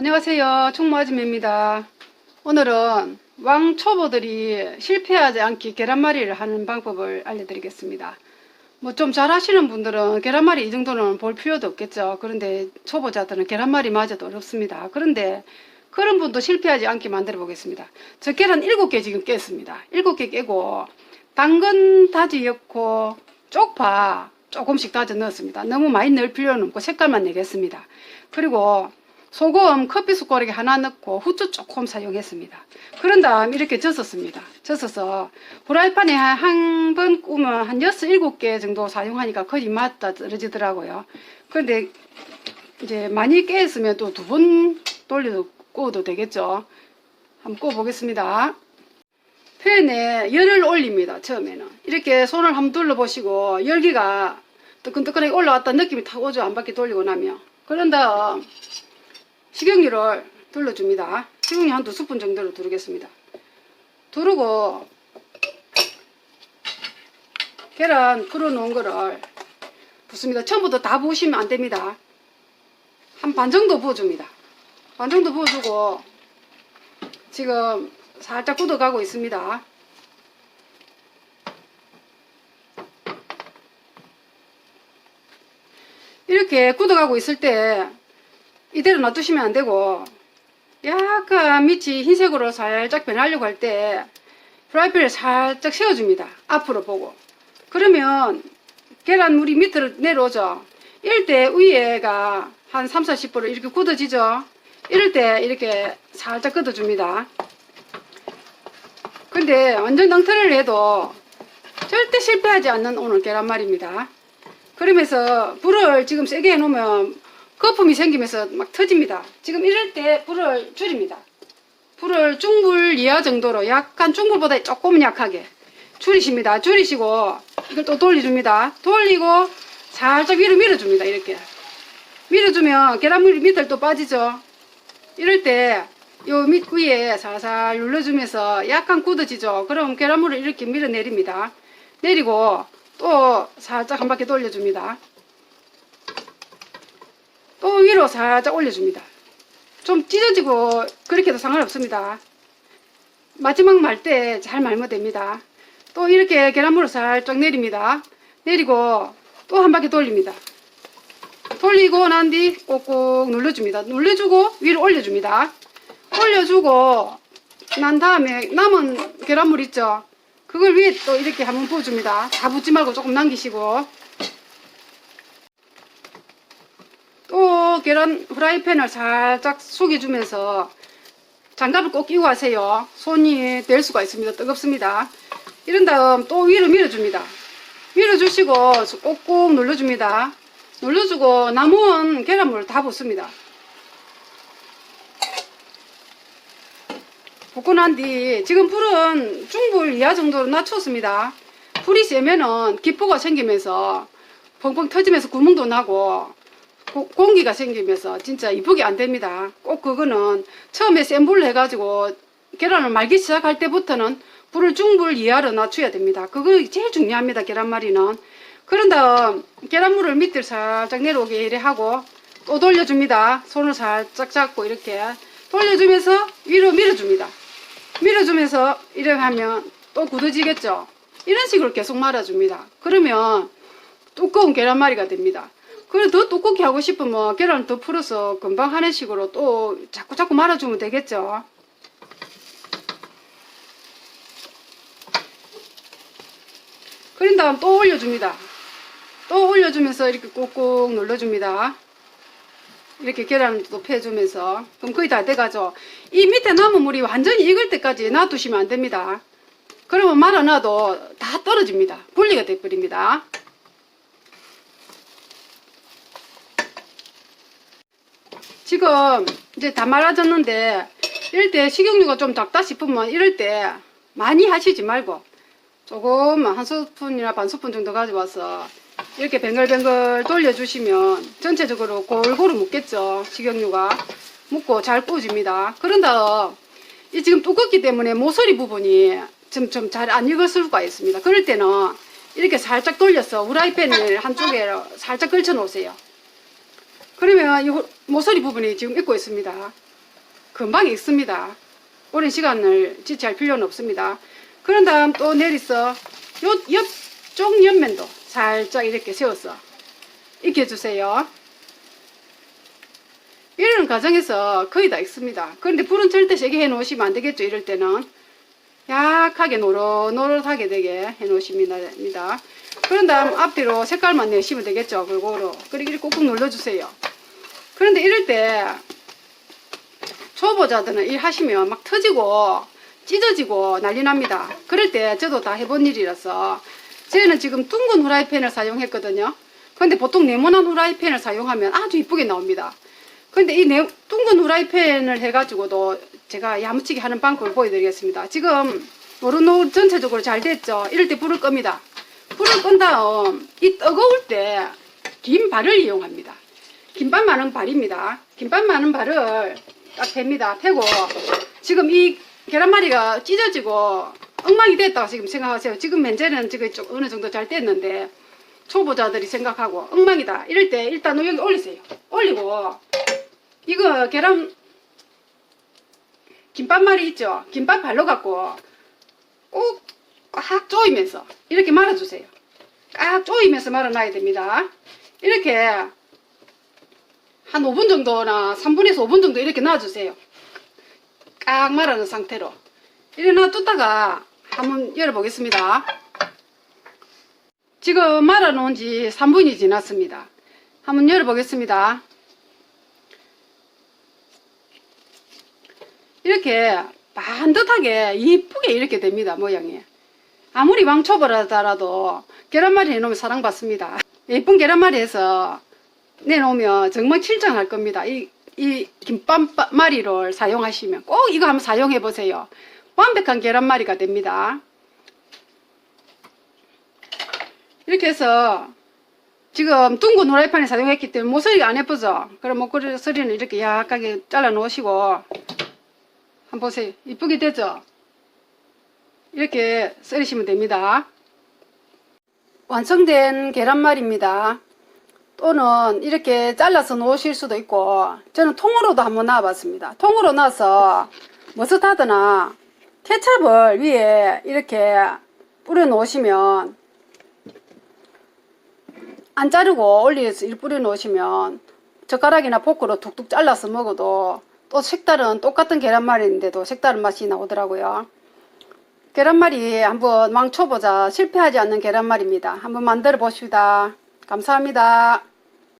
안녕하세요. 총무아줌입니다. 오늘은 왕초보들이 실패하지 않게 계란말이를 하는 방법을 알려드리겠습니다. 뭐 좀 잘 하시는 분들은 계란말이 이 정도는 볼 필요도 없겠죠. 그런데 초보자들은 계란말이 마저도 어렵습니다. 그런데 그런 분도 실패하지 않게 만들어 보겠습니다. 저 계란 7개 지금 깼습니다. 7개 깨고 당근 다지 넣고 쪽파 조금씩 다져 넣었습니다. 너무 많이 넣을 필요는 없고 색깔만 내겠습니다. 그리고 소금 커피 숟가락에 하나 넣고 후추 조금 사용했습니다. 그런 다음 이렇게 젖었습니다. 젖어서 후라이팬에 한번 구우면 한 6, 7개 정도 사용하니까 거의 맛 다 떨어지더라고요. 그런데 이제 많이 깨 있으면 또 두 번 돌려서 구워도 되겠죠. 한번 구워 보겠습니다. 팬에 열을 올립니다. 처음에는. 이렇게 손을 한번 둘러보시고 열기가 뜨끈뜨끈하게 올라왔다 느낌이 탁 오죠. 한 바퀴 돌리고 나면. 그런 다음 식용유를 둘러줍니다. 식용유 한 두 스푼 정도로 두르겠습니다. 두르고 계란 풀어 놓은 거를 붓습니다. 처음부터 다 부으시면 안 됩니다. 한 반 정도 부어줍니다. 반 정도 부어주고 지금 살짝 굳어가고 있습니다. 이렇게 굳어가고 있을 때 이대로 놔두시면 안 되고 약간 밑이 흰색으로 살짝 변하려고 할 때 프라이팬을 살짝 세워줍니다. 앞으로 보고. 그러면 계란물이 밑으로 내려오죠. 이럴 때 위에가 한 3, 40% 이렇게 굳어지죠. 이럴 때 이렇게 살짝 걷어줍니다. 근데 완전 낭터를 해도 절대 실패하지 않는 오늘 계란말입니다. 그러면서 불을 지금 세게 해놓으면 거품이 생기면서 막 터집니다. 지금 이럴 때 불을 줄입니다. 불을 중불 이하 정도로 약간 중불보다 조금 약하게 줄이십니다. 줄이시고 이걸 또 돌려줍니다. 돌리고 살짝 위로 밀어줍니다. 이렇게 밀어주면 계란물이 밑을 또 빠지죠. 이럴 때 요 밑 위에 살살 눌러주면서 약간 굳어지죠. 그럼 계란물을 이렇게 밀어내립니다. 내리고 또 살짝 한 바퀴 돌려줍니다. 또 위로 살짝 올려줍니다. 좀 찢어지고 그렇게 해도 상관없습니다. 마지막 말 때 잘 말면 됩니다. 또 이렇게 계란물을 살짝 내립니다. 내리고 또 한 바퀴 돌립니다. 돌리고 난 뒤 꼭꼭 눌러줍니다. 눌러주고 위로 올려줍니다. 올려주고 난 다음에 남은 계란물 있죠? 그걸 위에 또 이렇게 한번 부어줍니다. 다 붓지 말고 조금 남기시고 또 계란 후라이팬을 살짝 숙여주면서 장갑을 꼭 끼고 하세요. 손이 될 수가 있습니다. 뜨겁습니다. 이런 다음 또 위로 밀어줍니다. 밀어주시고 꼭꼭 눌러줍니다. 눌러주고 남은 계란물을 다 붓습니다. 붓고 난 뒤 지금 불은 중불 이하 정도로 낮췄습니다. 불이 세면은 기포가 생기면서 펑펑 터지면서 구멍도 나고 고- 공기가 생기면서 진짜 이쁘게 안 됩니다. 꼭 그거는 처음에 센 불로 해가지고 계란을 말기 시작할 때부터는 불을 중불 이하로 낮춰야 됩니다. 그거 제일 중요합니다. 계란말이는. 그런 다음 계란물을 밑을 살짝 내려오게 이래 하고 또 돌려줍니다. 손을 살짝 잡고 이렇게 돌려주면서 위로 밀어줍니다. 밀어주면서 이렇게 하면 또 굳어지겠죠. 이런 식으로 계속 말아줍니다. 그러면 두꺼운 계란말이가 됩니다. 그래 더 두껍게 하고 싶으면 계란을 더 풀어서 금방 하는 식으로 또 자꾸 자꾸 말아주면 되겠죠. 그런 다음 또 올려줍니다. 또 올려주면서 이렇게 꾹꾹 눌러줍니다. 이렇게 계란을 또 펴주면서 그럼 거의 다 돼가죠. 이 밑에 남은 물이 완전히 익을 때까지 놔두시면 안 됩니다. 그러면 말아놔도 다 떨어집니다. 분리가 돼버립니다. 지금 이제 다 말아졌는데 이럴 때 식용유가 좀 적다 싶으면 이럴 때 많이 하시지 말고 조금 한 스푼이나 반 스푼 정도 가져와서 이렇게 뱅글뱅글 돌려주시면 전체적으로 골고루 묻겠죠. 식용유가. 묻고 잘 구워집니다. 그런 다음 이 지금 두껍기 때문에 모서리 부분이 좀좀잘안 익을 수가 있습니다. 그럴 때는 이렇게 살짝 돌려서 후라이팬을 한쪽에 살짝 걸쳐 놓으세요 그러면 이 호- 모서리 부분이 지금 익고 있습니다. 금방 익습니다. 오랜 시간을 지체할 필요는 없습니다. 그런 다음 또 내리서 요 옆쪽 옆면도 살짝 이렇게 세워서 익혀주세요. 이런 과정에서 거의 다 익습니다. 그런데 불은 절대 세게 해 놓으시면 안 되겠죠. 이럴 때는 약하게 노릇노릇하게 되게 해 놓으시면 됩니다. 그런 다음 앞뒤로 색깔만 내시면 되겠죠. 골고루. 그리고 꾹꾹 눌러주세요. 그런데 이럴 때 초보자들은 일 하시면 막 터지고 찢어지고 난리 납니다. 그럴 때 저도 다 해본 일이라서 저는 지금 둥근 후라이팬을 사용했거든요. 근데 보통 네모난 후라이팬을 사용하면 아주 이쁘게 나옵니다. 근데 이 네, 둥근 후라이팬을 해가지고도 제가 야무치게 하는 방법을 보여드리겠습니다. 지금 노릇노릇 전체적으로 잘 됐죠? 이럴 때 불을 끕니다. 불을 끈 다음 이 뜨거울 때 긴 발을 이용합니다. 김밥 많은 발입니다. 김밥 많은 발을 딱 팹니다. 패고 지금 이 계란말이가 찢어지고 엉망이 됐다고 지금 생각하세요. 지금 현재는 지금 좀 어느 정도 잘 됐는데 초보자들이 생각하고 엉망이다. 이럴 때 일단 여기 올리세요. 올리고 이거 계란 김밥말이 있죠. 김밥 발로 갖고 꼭꽉 조이면서 이렇게 말아주세요. 꽉 조이면서 말아놔야 됩니다. 이렇게 한 5분 정도나 3분에서 5분 정도 이렇게 놔주세요. 꽉 말아놓은 상태로. 이렇게 놔뒀다가 한번 열어보겠습니다. 지금 말아놓은 지 3분이 지났습니다. 한번 열어보겠습니다. 이렇게 반듯하게 이쁘게 이렇게 됩니다. 모양이. 아무리 왕초보라더라도 계란말이 해놓으면 사랑받습니다. 예쁜 계란말이 해서 내놓으면 정말 칠장할 겁니다. 이, 이 김밥말이를 사용하시면 꼭 이거 한번 사용해 보세요. 완벽한 계란말이가 됩니다. 이렇게 해서 지금 둥근 후라이팬을 사용했기 때문에 모서리가 안 예쁘죠? 그럼 모서리는 이렇게 약하게 잘라 놓으시고 한번 보세요. 이쁘게 되죠? 이렇게 썰으시면 됩니다. 완성된 계란말입니다. 또는 이렇게 잘라서 놓으실 수도 있고 저는 통으로도 한번 놔봤습니다. 통으로 놔서 머스타드나 케찹을 위에 이렇게 뿌려 놓으시면 안 자르고 일 뿌려 놓으시면 젓가락이나 포크로 툭툭 잘라서 먹어도 또 색다른 똑같은 계란말이인데도 색다른 맛이 나오더라고요. 계란말이 한번 왕초보자 실패하지 않는 계란말입니다. 한번 만들어 보시다. 감사합니다.